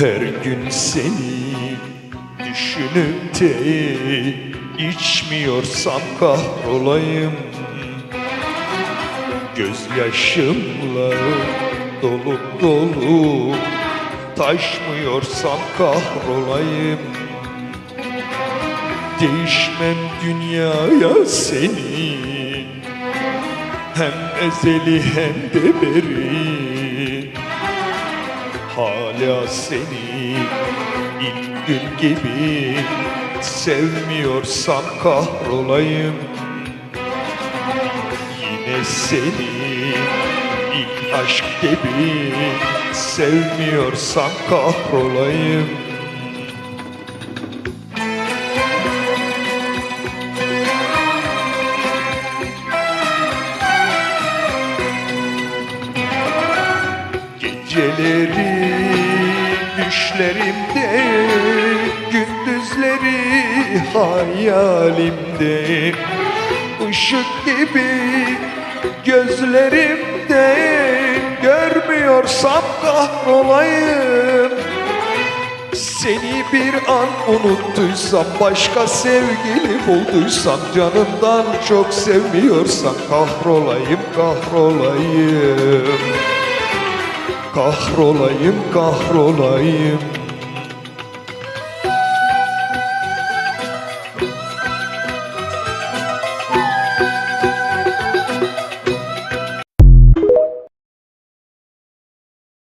Her gün seni düşünüp de içmiyorsam kahrolayım. Gözyaşımla dolup dolup taşmıyorsam kahrolayım. Değişmem dünyaya senin Hem ezeli hem de beri Hala seni ilk gün gibi Sevmiyorsam kahrolayım. Yine seni ilk aşk gibi Sevmiyorsam kahrolayım Geceleri düşlerimde Gündüzleri hayalimde. Işık gibi gözlerimde Görmüyorsam kahrolayım. Seni bir an unuttuysam Başka sevgili bulduysam Canımdan çok sevmiyorsam Kahrolayım kahrolayım Kahrolayım kahrolayım